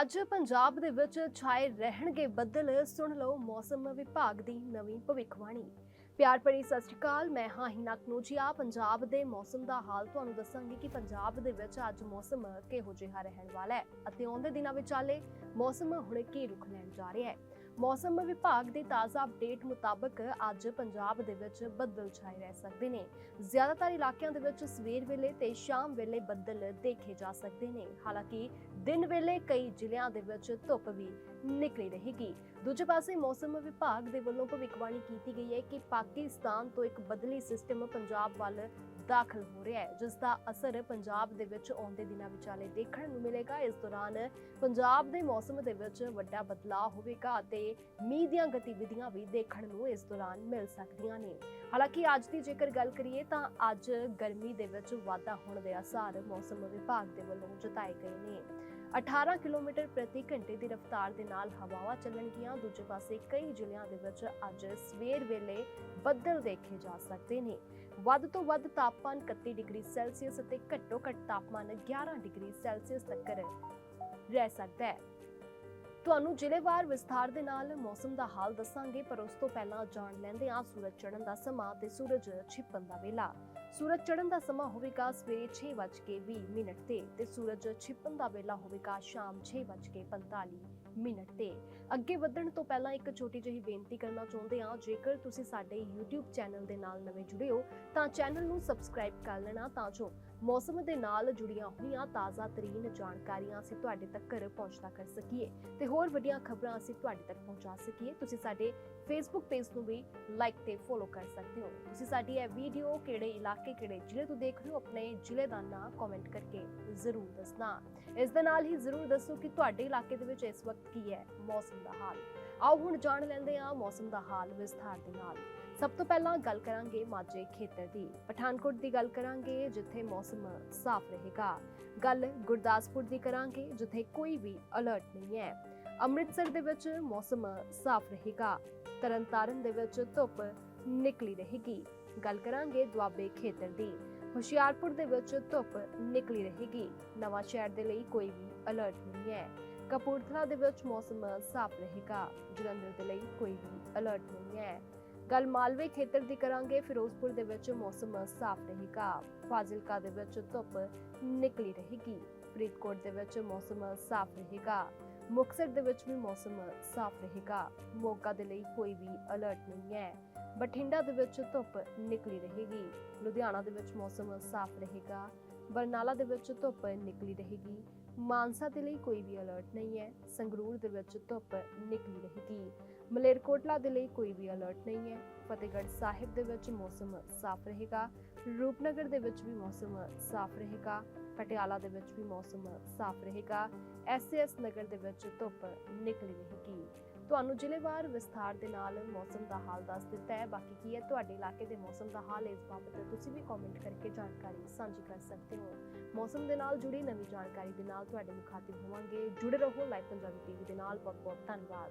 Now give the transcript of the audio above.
ਅੱਜ ਪੰਜਾਬ ਦੇ ਵਿੱਚ ਛਾਏ ਰਹਿਣਗੇ ਬੱਦਲ, ਸੁਣ ਲਓ ਮੌਸਮ ਵਿਭਾਗ ਦੀ ਨਵੀਂ ਭਵਿੱਖਬਾਣੀ। ਪਿਆਰ ਭਰੀ ਸਤਿ ਸ਼੍ਰੀ ਅਕਾਲ, ਮੈਂ ਹਾਂ ਹਿਨਾ ਕਨੂਜੀਆ। ਪੰਜਾਬ ਦੇ ਮੌਸਮ ਦਾ ਹਾਲ ਤੁਹਾਨੂੰ ਦੱਸਾਂਗੀ ਕਿ ਪੰਜਾਬ ਦੇ ਵਿੱਚ ਅੱਜ ਮੌਸਮ ਕਿਹੋ ਜਿਹਾ ਰਹਿਣ ਵਾਲਾ ਹੈ ਅਤੇ ਆਉਂਦੇ ਦਿਨਾਂ ਵਿੱਚ ਆਲੇ ਮੌਸਮ ਹੁਣ ਕੀ ਰੁਖ ਲੈਣ ਜਾ ਰਿਹਾ ਹੈ। ਮੌਸਮ ਵਿਭਾਗ ਦੇ ਤਾਜ਼ਾ ਅਪਡੇਟ ਮੁਤਾਬਕ ਅੱਜ ਪੰਜਾਬ ਦੇ ਵਿੱਚ ਬੱਦਲ ਛਾਏ ਰਹਿ ਸਕਦੇ ਨੇ। ਜ਼ਿਆਦਾਤਰ ਇਲਾਕਿਆਂ ਦੇ ਵਿੱਚ ਸਵੇਰ ਵੇਲੇ ਤੇ ਸ਼ਾਮ ਵੇਲੇ ਬੱਦਲ ਦੇਖੇ ਜਾ ਸਕਦੇ ਨੇ। ਹਾਲਾਂਕਿ ਦਿਨ ਵੇਲੇ ਕਈ ਜ਼ਿਲ੍ਹਿਆਂ ਦੇ ਵਿੱਚ ਧੁੱਪ ਵੀ ਨਿਕਲੀ ਰਹੇਗੀ। ਦੂਜੇ ਪਾਸੇ ਮੌਸਮ ਵਿਭਾਗ ਦੇ ਵੱਲੋਂ ਭਵਿੱਖਬਾਣੀ ਕੀਤੀ ਗਈ ਹੈ ਕਿ ਪਾਕਿਸਤਾਨ ਤੋਂ ਇੱਕ ਬਦਲੀ ਸਿਸਟਮ ਪੰਜਾਬ ਵੱਲ ਦਾਖਲ ਹੋ ਰਿਹਾ ਹੈ, ਜਿਸ ਦਾ ਅਸਰ ਪੰਜਾਬ ਦੇ ਵਿੱਚ ਆਉਂਦੇ ਦਿਨਾਂ ਵਿਚਾਲੇ ਦੇਖਣ ਨੂੰ ਮਿਲੇਗਾ। ਇਸ ਦੌਰਾਨ ਪੰਜਾਬ ਦੇ ਮੌਸਮ ਦੇ ਵਿੱਚ ਵੱਡਾ ਬਦਲਾਅ ਹੋਵੇਗਾ ਅਤੇ ਮੀਂਹ ਦੀਆਂ ਗਤੀਵਿਧੀਆਂ ਵੀ ਦੇਖਣ ਨੂੰ ਇਸ ਦੌਰਾਨ ਮਿਲ ਸਕਦੀਆਂ ਨੇ। ਹਾਲਾਂਕਿ ਅੱਜ ਦੀ ਜੇਕਰ ਗੱਲ ਕਰੀਏ ਤਾਂ ਅੱਜ ਗਰਮੀ ਦੇ ਵਿੱਚ ਵਾਧਾ ਹੋਣ ਦੇ ਆਸਾਰ ਮੌਸਮ ਵਿਭਾਗ ਦੇ ਵੱਲੋਂ ਜਤਾਏ ਗਏ ਨੇ। 18 ਕਿਲੋਮੀਟਰ ਪ੍ਰਤੀ ਘੰਟੇ ਦੀ ਰਫ਼ਤਾਰ ਦੇ ਨਾਲ ਹਵਾਵਾਂ ਚੱਲਣਗੀਆਂ। ਦੂਜੇ ਪਾਸੇ ਕਈ ਜ਼ਿਲ੍ਹਿਆਂ ਦੇ ਵਿੱਚ ਅੱਜ ਸਵੇਰ ਵੇਲੇ ਬੱਦਲ ਦੇਖੇ ਜਾ ਸਕਦੇ ਨੇ। ਵੱਧ ਤੋਂ ਵੱਧ ਤਾਪਮਾਨ 31 ਡਿਗਰੀ ਸੈਲਸੀਅਸ ਅਤੇ ਘੱਟੋ ਘੱਟ ਤਾਪਮਾਨ 11 ਡਿਗਰੀ ਸੈਲਸੀਅਸ ਤੱਕ ਰਹਿ ਸਕਦਾ ਹੈ। ਤੁਹਾਨੂੰ ਜ਼ਿਲ੍ਹੇਵਾਰ ਵਿਸਥਾਰ ਦੇ ਨਾਲ ਮੌਸਮ ਦਾ ਹਾਲ ਦੱਸਾਂਗੇ, ਪਰ ਉਸ ਤੋਂ ਪਹਿਲਾਂ ਜਾਣ ਲੈਂਦੇ ਹਾਂ ਸੂਰਜ ਚੜ੍ਹਨ ਦਾ ਸਮਾਂ ਤੇ ਸੂਰਜ ਛਿਪਣ ਦਾ ਵੇਲਾ। ਸੂਰਜ ਚੜ੍ਹਨ ਦਾ ਸਮਾਂ ਹੋਵੇਗਾ ਸਵੇਰੇ 6:20 ਮਿੰਟ ਤੇ ਤੇ ਸੂਰਜ ਛਿਪਣ ਦਾ ਵੇਲਾ ਹੋਵੇਗਾ ਸ਼ਾਮ 6:45 ਮਿੰਟ ਤੇ। ਅੱਗੇ ਵਧਣ ਤੋਂ ਪਹਿਲਾਂ ਇੱਕ ਛੋਟੀ ਜਿਹੀ ਬੇਨਤੀ ਕਰਨਾ ਚਾਹੁੰਦੇ ਹਾਂ, ਜੇਕਰ ਤੁਸੀਂ ਸਾਡੇ YouTube ਚੈਨਲ ਦੇ ਨਾਲ ਨਵੇਂ ਜੁੜੇ ਹੋ, ਤਾਂ ਚੈਨਲ ਨੂੰ ਸਬਸਕ੍ਰਾਈਬ ਕਰ ਲੈਣਾ ਤਾਂ ਜੋ ਮੌਸਮ ਦੇ ਨਾਲ ਜੁੜੀਆਂ ਹੋਈਆਂ ਤਾਜ਼ਾ ਤਰੀਨ ਜਾਣਕਾਰੀਆਂ ਅਸੀਂ ਤੁਹਾਡੇ ਤੱਕ ਪਹੁੰਚਦਾ ਕਰ ਸਕੀਏ ਤੇ ਹੋਰ ਵੱਡੀਆਂ ਖਬਰਾਂ ਅਸੀਂ ਤੁਹਾਡੇ ਤੱਕ ਪਹੁੰਚਾ ਸਕੀਏ। ਤੁਸੀਂ ਸਾਡੇ ਫੇਸਬੁੱਕ ਪੇਜ ਨੂੰ ਵੀ ਲਾਈਕ ਤੇ ਫੋਲੋ ਕਰ ਸਕਦੇ ਹੋ। ਤੁਸੀਂ ਸਾਡੀ ਇਹ ਵੀਡੀਓ ਕਿਹੜੇ ਇਲਾਕੇ, ਕਿਹੜੇ ਜ਼ਿਲ੍ਹੇ ਤੋਂ ਦੇਖ ਰਹੇ ਹੋ, ਆਪਣੇ ਜ਼ਿਲ੍ਹੇ ਦਾ ਨਾਂ ਕਮੈਂਟ ਕਰਕੇ ਜ਼ਰੂਰ ਦੱਸਣਾ। ਇਸ ਦੇ ਨਾਲ ਹੀ ਜ਼ਰੂਰ ਦੱਸੋ ਕਿ ਤੁਹਾਡੇ ਇਲਾਕੇ ਦੇ ਵਿੱਚ ਇਸ ਵਕਤ ਕੀ ਹੈ ਮੌਸਮ ਦਾ ਹਾਲ। ਆਓ ਹੁਣ ਜਾਣ ਲੈਂਦੇ ਹਾਂ ਮੌਸਮ ਦਾ ਹਾਲ ਵਿਸਥਾਰ ਦੇ ਨਾਲ। ਸਭ ਤੋਂ ਪਹਿਲਾਂ ਗੱਲ ਕਰਾਂਗੇ ਮਾਝੇ ਖੇਤਰ ਦੀ। ਪਠਾਨਕੋਟ ਦੀ ਗੱਲ ਕਰਾਂਗੇ, ਜਿੱਥੇ ਮੌਸਮ ਸਾਫ਼ ਰਹੇਗਾ। ਗੱਲ ਗੁਰਦਾਸਪੁਰ ਦੀ ਕਰਾਂਗੇ, ਜਿੱਥੇ ਕੋਈ ਵੀ ਅਲਰਟ ਨਹੀਂ ਹੈ। ਅੰਮ੍ਰਿਤਸਰ ਦੇ ਵਿੱਚ ਮੌਸਮ ਸਾਫ਼ ਰਹੇਗਾ। ਤਰਨਤਾਰਨ ਦੇ ਵਿੱਚ ਧੁੱਪ ਨਿਕਲੀ ਰਹੇਗੀ। ਗੱਲ ਕਰਾਂਗੇ ਦੁਆਬੇ ਖੇਤਰ ਦੀ। ਹੁਸ਼ਿਆਰਪੁਰ ਦੇ ਵਿੱਚ ਧੁੱਪ ਨਿਕਲੀ ਰਹੇਗੀ। ਨਵਾਂ ਸ਼ਹਿਰ ਦੇ ਲਈ ਕੋਈ ਵੀ ਅਲਰਟ ਨਹੀਂ ਹੈ। ਕਪੂਰਥਲਾ ਦੇ ਵਿੱਚ ਮੌਸਮ ਸਾਫ਼ ਰਹੇਗਾ। ਜਲੰਧਰ ਦੇ ਲਈ ਕੋਈ ਵੀ ਅਲਰਟ ਨਹੀਂ ਹੈ। ਗੱਲ ਮਾਲਵੇ ਖੇਤਰ ਦੀ ਕਰਾਂਗੇ, ਫਿਰੋਜ਼ਪੁਰ ਦੇ ਵਿੱਚ ਮੌਸਮ ਸਾਫ਼ ਰਹੇਗਾ। ਫਾਜ਼ਿਲਕਾ ਦੇ ਵਿੱਚ ਧੁੱਪ ਨਿਕਲੀ ਰਹੇਗੀ। ਫਰੀਦਕੋਟ ਦੇ ਵਿੱਚ ਮੌਸਮ ਸਾਫ਼ ਰਹੇਗਾ। ਮੁਕਤਸਰ ਦੇ ਵਿੱਚ ਵੀ ਮੌਸਮ ਸਾਫ਼ ਰਹੇਗਾ। ਮੋਗਾ ਦੇ ਲਈ ਕੋਈ ਵੀ ਅਲਰਟ ਨਹੀਂ ਹੈ। ਬਠਿੰਡਾ ਦੇ ਵਿੱਚ ਧੁੱਪ ਨਿਕਲੀ ਰਹੇਗੀ। ਲੁਧਿਆਣਾ ਦੇ ਵਿੱਚ ਮੌਸਮ ਸਾਫ਼ ਰਹੇਗਾ। ਬਰਨਾਲਾ ਦੇ ਵਿੱਚ ਧੁੱਪ ਨਿਕਲੀ ਰਹੇਗੀ। ਮਾਨਸਾ ਦੇ ਲਈ ਕੋਈ ਵੀ ਅਲਰਟ ਨਹੀਂ ਹੈ। ਸੰਗਰੂਰ ਦੇ ਵਿੱਚ ਧੁੱਪ ਨਿਕਲੀ ਰਹੇਗੀ। ਮਲੇਰਕੋਟਲਾ ਦੇ ਲਈ ਕੋਈ ਵੀ ਅਲਰਟ ਨਹੀਂ ਹੈ। ਫਤਿਹਗੜ੍ਹ ਸਾਹਿਬ ਦੇ ਵਿੱਚ ਮੌਸਮ ਸਾਫ਼ ਰਹੇਗਾ। ਰੂਪਨਗਰ ਦੇ ਵਿੱਚ ਵੀ ਮੌਸਮ ਸਾਫ਼ ਰਹੇਗਾ। ਪਟਿਆਲਾ ਦੇ ਵਿੱਚ ਵੀ ਮੌਸਮ ਸਾਫ਼ ਰਹੇਗਾ। ਐਸਐਸ ਨਗਰ ਦੇ ਵਿੱਚ ਧੁੱਪ ਨਿਕਲੀ ਰਹੇਗੀ। ਤੁਹਾਨੂੰ ਜ਼ਿਲ੍ਹੇਵਾਰ ਵਿਸਥਾਰ ਦੇ ਨਾਲ ਮੌਸਮ ਦਾ ਹਾਲ ਦੱਸ ਦਿੱਤਾ ਹੈ। ਬਾਕੀ ਕੀ ਹੈ? ਤੁਹਾਡੇ ਇਲਾਕੇ ਦੇ ਮੌਸਮ ਦਾ ਹਾਲ ਇਸ ਬਾਬਤ ਤੁਸੀਂ ਵੀ ਕਮੈਂਟ ਕਰਕੇ ਜਾਣਕਾਰੀ ਸਾਂਝੀ ਕਰ ਸਕਦੇ ਹੋ। ਮੌਸਮ ਦੇ ਨਾਲ ਜੁੜੀ ਨਵੀਂ ਜਾਣਕਾਰੀ ਦੇ ਨਾਲ ਤੁਹਾਡੇ ਮੁਖਾਤਿਬ ਹੋਵਾਂਗੇ। ਜੁੜੇ ਰਹੋ ਲਾਈਵ ਪੰਜਾਬੀ ਟੀਵੀ ਦੇ ਨਾਲ। ਬਹੁਤ ਬਹੁਤ ਧੰਨਵਾਦ।